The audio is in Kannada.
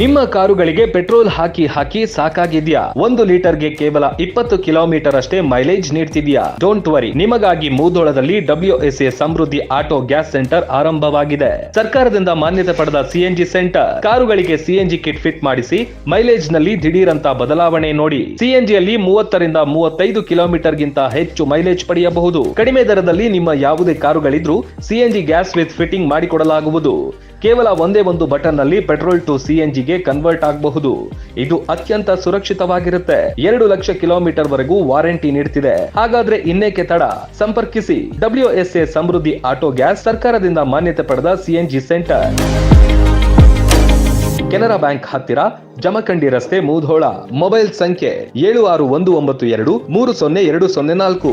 ನಿಮ್ಮ ಕಾರುಗಳಿಗೆ ಪೆಟ್ರೋಲ್ ಹಾಕಿ ಹಾಕಿ ಸಾಕಾಗಿದ್ಯಾ? ಒಂದು ಲೀಟರ್ಗೆ ಕೇವಲ ಇಪ್ಪತ್ತು ಕಿಲೋಮೀಟರ್ ಅಷ್ಟೇ ಮೈಲೇಜ್ ನೀಡ್ತಿದ್ಯಾ? ಡೋಂಟ್ ವರಿ ನಿಮಗಾಗಿ ಮೂದೋಳದಲ್ಲಿ A Samruddhi auto gas centre ಆರಂಭವಾಗಿದೆ. ಸರ್ಕಾರದಿಂದ ಮಾನ್ಯತೆ ಪಡೆದ ಸಿಎನ್ಜಿ ಸೆಂಟರ್, ಕಾರುಗಳಿಗೆ ಸಿಎನ್ಜಿ ಕಿಟ್ ಫಿಟ್ ಮಾಡಿಸಿ ಮೈಲೇಜ್ನಲ್ಲಿ ದಿಢೀರಂತ ಬದಲಾವಣೆ ನೋಡಿ. ಸಿಎನ್ಜಿಯಲ್ಲಿ ಮೂವತ್ತರಿಂದ ಮೂವತ್ತೈದು ಕಿಲೋಮೀಟರ್ ಗಿಂತ ಹೆಚ್ಚು ಮೈಲೇಜ್ ಪಡೆಯಬಹುದು. ಕಡಿಮೆ ದರದಲ್ಲಿ ನಿಮ್ಮ ಯಾವುದೇ ಕಾರುಗಳಿದ್ರೂ ಸಿಎನ್ಜಿ ಗ್ಯಾಸ್ ವಿತ್ ಫಿಟ್ಟಿಂಗ್ ಮಾಡಿಕೊಡಲಾಗುವುದು. ಕೇವಲ ಒಂದೇ ಒಂದು ಬಟನ್ನಲ್ಲಿ ಪೆಟ್ರೋಲ್ ಟು ಸಿಎನ್ಜಿಗೆ ಕನ್ವರ್ಟ್ ಆಗಬಹುದು. ಇದು ಅತ್ಯಂತ ಸುರಕ್ಷಿತವಾಗಿರುತ್ತೆ. ಎರಡು ಲಕ್ಷ ಕಿಲೋಮೀಟರ್ ವರೆಗೂ ವಾರಂಟಿ ನೀಡ್ತಿದೆ. ಹಾಗಾದ್ರೆ ಇನ್ನೇಕೆ ತಡ? ಸಂಪರ್ಕಿಸಿ. W S A Samruddhi auto gas ಸರ್ಕಾರದಿಂದ ಮಾನ್ಯತೆ ಪಡೆದ ಸಿಎನ್ಜಿ ಸೆಂಟರ್. ಕೆನರಾ ಬ್ಯಾಂಕ್ ಹತ್ತಿರ ಜಮಖಂಡಿ ರಸ್ತೆ ಮೂಧೋಳ. ಮೊಬೈಲ್ ಸಂಖ್ಯೆ ಏಳು ಆರು ಒಂದು ಒಂಬತ್ತು ಎರಡು ಮೂರು ಸೊನ್ನೆ ಎರಡು ಸೊನ್ನೆ ನಾಲ್ಕು.